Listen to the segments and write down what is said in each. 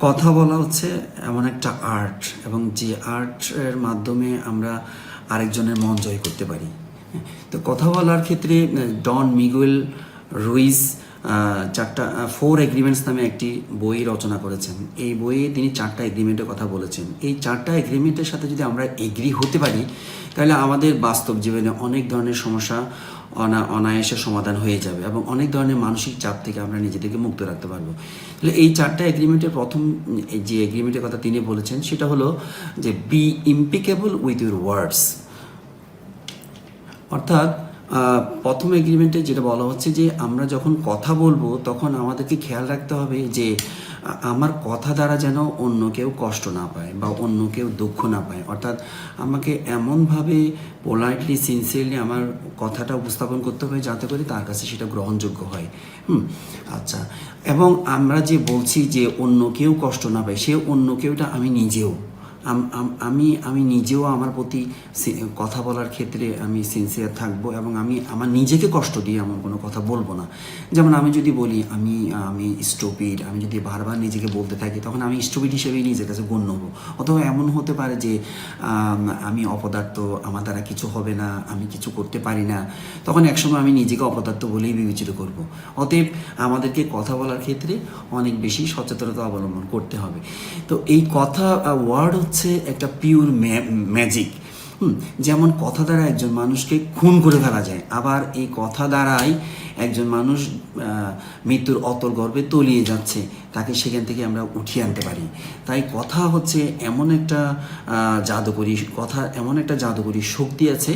কথা বলা হচ্ছে এমন একটা আর্ট এবং যে আর্টের মাধ্যমে আমরা আরেকজনের মন জয় করতে পারি। তো কথা বলার ক্ষেত্রে ডন মিগুয়েল রুইস চারটা ফোর এগ্রিমেন্টস নামে একটি বই রচনা করেছেন। এই বইয়ে তিনি চারটা এগ্রিমেন্টের কথা বলেছেন। এই চারটা এগ্রিমেন্টের সাথে যদি আমরা এগ্রি হতে পারি, তাহলে আমাদের বাস্তব জীবনে অনেক ধরনের সমস্যা অনা অনায়াসে সমাধান হয়ে যাবে এবং অনেক ধরনের মানসিক চাপ থেকে আমরা নিজেদেরকে মুক্ত রাখতে পারব। তাহলে এই চারটা এগ্রিমেন্টের প্রথম যে এগ্রিমেন্টের কথা তিনি বলেছেন, সেটা হলো যে be impeccable with your words অর্থাৎ প্রথম এগ্রিমেন্টে যেটা বলা হচ্ছে যে, আমরা যখন কথা বলব, তখন আমাদেরকে খেয়াল রাখতে হবে যে আমার কথা দ্বারা যেন অন্য কেউ কষ্ট না পায় বা অন্য কেউ দুঃখ না পায়। অর্থাৎ আমাকে এমনভাবে পোলাইটলি সিনসিয়ারলি আমার কথাটা উপস্থাপন করতে হবে যাতে করে তার কাছে সেটা গ্রহণযোগ্য হয়। হুম? আচ্ছা। এবং আমরা যে বলছি যে, অন্য কেউ কষ্ট না পায়, সে অন্য কেউটা আমি নিজেও আম- আম- নিজেও আমার প্রতি কথা বলার ক্ষেত্রে আমি সিনসিয়ার থাকব এবং আমি আমার নিজেকে কষ্ট দিয়ে এমন কোনো কথা বলব না। যেমন আমি যদি বলি, আমি আমি স্টুপিড আমি যদি বারবার নিজেকে বলতে থাকি, তখন আমি স্টুপিড হিসেবেই নিজের কাছে গণ্য হব। অথবা এমন হতে পারে যে, আমি অপদার্থ, আমার দ্বারা কিছু হবে না, আমি কিছু করতে পারি না, তখন একসময় আমি নিজেকে অপদার্থ বলেই বিবেচিত করব। অতএব আমাদেরকে কথা বলার ক্ষেত্রে অনেক বেশি সচেতনতা অবলম্বন করতে হবে। তো এই কথা ওয়ার্ড হচ্ছে একটা পিওর ম্যাজিক হুম? যেমন কথা দ্বারা একজন মানুষকে খুন করে ফেলা যায়, আবার এই কথা দ্বারাই একজন মানুষ মৃত্যুর অতল গর্ভে তলিয়ে যাচ্ছে, তাকে সেখান থেকে আমরা উঠিয়ে আনতে পারি। তাই কথা হচ্ছে এমন একটা জাদুকরী, কথা এমন একটা জাদুকরী শক্তি আছে,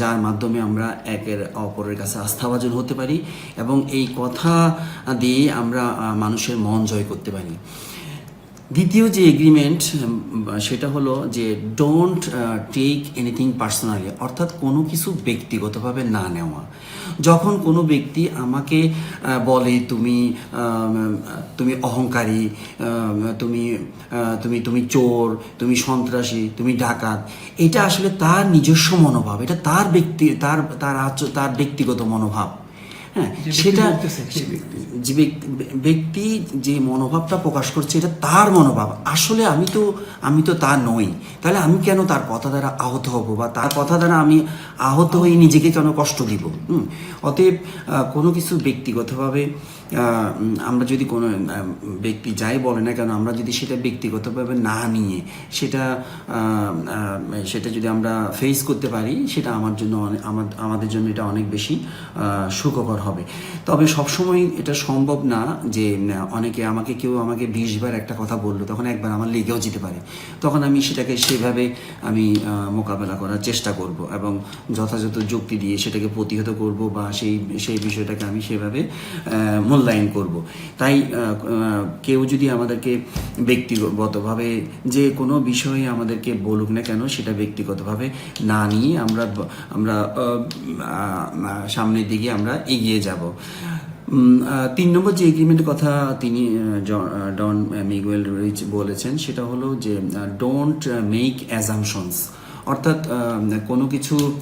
যার মাধ্যমে আমরা একের অপরের কাছে আস্থাভাজন হতে পারি এবং এই কথা দিয়ে আমরা মানুষের মন জয় করতে পারি। দ্বিতীয় যে এগ্রিমেন্ট সেটা হলো যে ডোন্ট টেক এনিথিং পার্সোনালি অর্থাৎ কোনো কিছু ব্যক্তিগতভাবে না নেওয়া। যখন কোনো ব্যক্তি আমাকে বলে তুমি তুমি অহংকারী তুমি তুমি তুমি চোর, তুমি সন্ত্রাসী, তুমি ডাকাত, এটা আসলে তার নিজস্ব মনোভাব, এটা তার ব্যক্তি, তার তার তার ব্যক্তিগত মনোভাব। হ্যাঁ ব্যক্তি সেটা। যে ব্যক্তি যে মনোভাবটা প্রকাশ করছে এটা তার মনোভাব আসলে আমি তো আমি তো তা নই তাহলে আমি কেন তার কথা দ্বারা আহত হব বা তার কথা দ্বারা আমি আহত হয়ে নিজেকে কেন কষ্ট দিব হুম? অতএব কোনো কিছু ব্যক্তিগতভাবে আমরা যদি কোনো ব্যক্তি যাই বলে না কেন আমরা যদি সেটা ব্যক্তিগতভাবে না নিয়ে সেটা সেটা যদি আমরা ফেস করতে পারি সেটা আমার জন্য আমাদের জন্য এটা অনেক বেশি সুখকর হবে। তবে সবসময় এটা সম্ভব না যে অনেকে আমাকে কেউ আমাকে বিশ বার একটা কথা বলল তখন একবার আমার লেগেও যেতে পারে। তখন আমি সেটাকে সেভাবে আমি মোকাবেলা করার চেষ্টা করব এবং যথাযথ যুক্তি দিয়ে সেটাকে প্রতিহত করব বা সেই সেই বিষয়টাকে আমি সেভাবে আহ, মূল্যায়ন করব। তাই কেউ যদি আমাদেরকে ব্যক্তিগতভাবে যে কোনো বিষয়ে আমাদেরকে বলুক না কেন, সেটা ব্যক্তিগতভাবে না নিয়ে আমরা আমরা সামনের দিকে আমরা এগিয়ে যাব। তিন নম্বর যে এগ্রিমেন্টের কথা তিনি ডন মিগুয়েল রিচ বলেছেন, সেটা হলো যে ডোন্ট মেক অ্যাজামশনস অর্থাৎ কোনো কিছু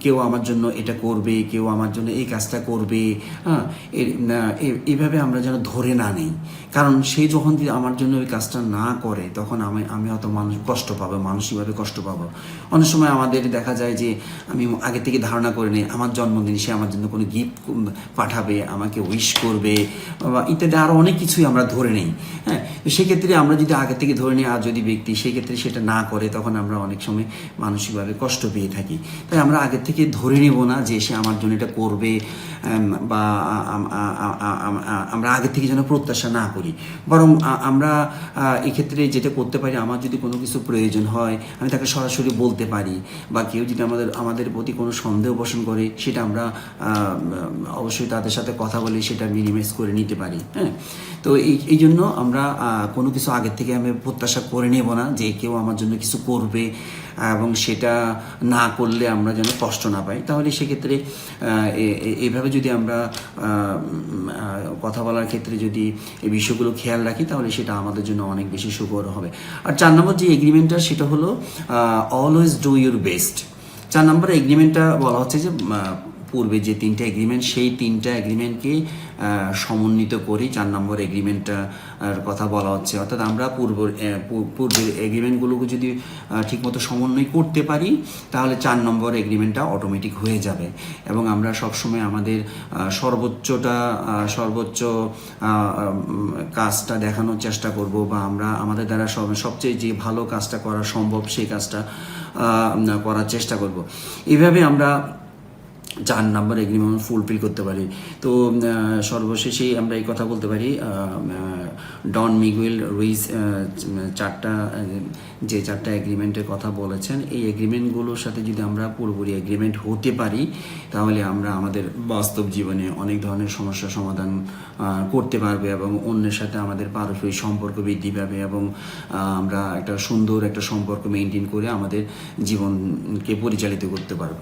কেউ আমার জন্য এটা করবে, কেউ আমার জন্য এই কাজটা করবে হ্যাঁ এ- না- এ- এভাবে আমরা যেন ধরে না নেই। কারণ সে যখন আমার জন্য ওই কাজটা না করে, তখন আমি আমি হয়তো মানুষ কষ্ট পাবো, মানসিকভাবে কষ্ট পাবো। অনেক সময় আমাদের দেখা যায় যে, আমি আগে থেকে ধারণা করে নিই, আমার জন্মদিন সে আমার জন্য কোনো গিফট পাঠাবে, আমাকে উইশ করবে, বা ইত্যাদি আরও অনেক কিছুই আমরা ধরে নেই হ্যাঁ। সেক্ষেত্রে আমরা যদি আগে থেকে ধরে নিই, আর যদি ব্যক্তি, সেক্ষেত্রে সেটা না করে তখন আমরা অনেক সময় মানসিকভাবে কষ্ট পেয়ে থাকি। তাই আমরা আগের থেকে ধরে নেব না যে সে আমার জন্য এটা করবে বা আমরা আগের থেকে যেন প্রত্যাশা না করি। বরং আমরা এক্ষেত্রে যেটা করতে পারি, আমার যদি কোনো কিছু প্রয়োজন হয়, আমি তাকে সরাসরি বলতে পারি, বা কেউ যদি আমাদের আমাদের প্রতি কোনো সন্দেহ পোষণ করে, সেটা আমরা অবশ্যই তাদের সাথে কথা বলে সেটা মিনিমাইজ করে নিতে পারি হ্যাঁ? তো এই জন্য আমরা কোনো কিছু আগের থেকে আমি প্রত্যাশা করে নেব না যে কেউ আমার জন্য কিছু করবে এবং সেটা না করলে আমরা যেন কষ্ট না পাই। তাহলে সেক্ষেত্রে আহ, এ- এ- এইভাবে যদি আমরা কথা বলার ক্ষেত্রে যদি এই বিষয়গুলো খেয়াল রাখি তাহলে সেটা আমাদের জন্য অনেক বেশি সুখকর হবে। আর চার নম্বর যে এগ্রিমেন্টটা সেটা হলো অলওয়েজ ডু ইউর বেস্ট চার নম্বর এগ্রিমেন্টটা বলা হচ্ছে যে পূর্বে যে তিনটা এগ্রিমেন্ট সেই তিনটা এগ্রিমেন্টকে সমন্বিত করেই চার নম্বর এগ্রিমেন্টটার কথা বলা হচ্ছে। অর্থাৎ আমরা পূর্ব পূর্বের এগ্রিমেন্টগুলোকে যদি ঠিকমতো সমন্বয় করতে পারি, তাহলে চার নম্বর এগ্রিমেন্টটা অটোমেটিক হয়ে যাবে। এবং আমরা সবসময় আমাদের সর্বোচ্চটা সর্বোচ্চ কাজটা দেখানোর চেষ্টা করব বা আমরা, আমাদের দ্বারা সব, সবচেয়ে যে ভালো কাজটা করা সম্ভব, সেই কাজটা করার চেষ্টা করব। এভাবে আমরা চার নাম্বার এগ্রিমেন্ট ফুলফিল করতে পারি। তো সর্বশেষেই আমরা এই কথা বলতে পারি ডন মিগুয়েল রুইস চারটা যে চারটা এগ্রিমেন্টের কথা বলেছেন, এই এগ্রিমেন্টগুলোর সাথে যদি আমরা পুরোপুরি এগ্রিমেন্ট হতে পারি, তাহলে আমরা আমাদের বাস্তব জীবনে অনেক ধরনের সমস্যার সমাধান করতে পারবে এবং অন্যের সাথে আমাদের পারস্পরিক সম্পর্ক বৃদ্ধি পাবে এবং আমরা একটা সুন্দর একটা সম্পর্ক মেনটেন করে আমাদের জীবনকে পরিচালিত করতে পারব।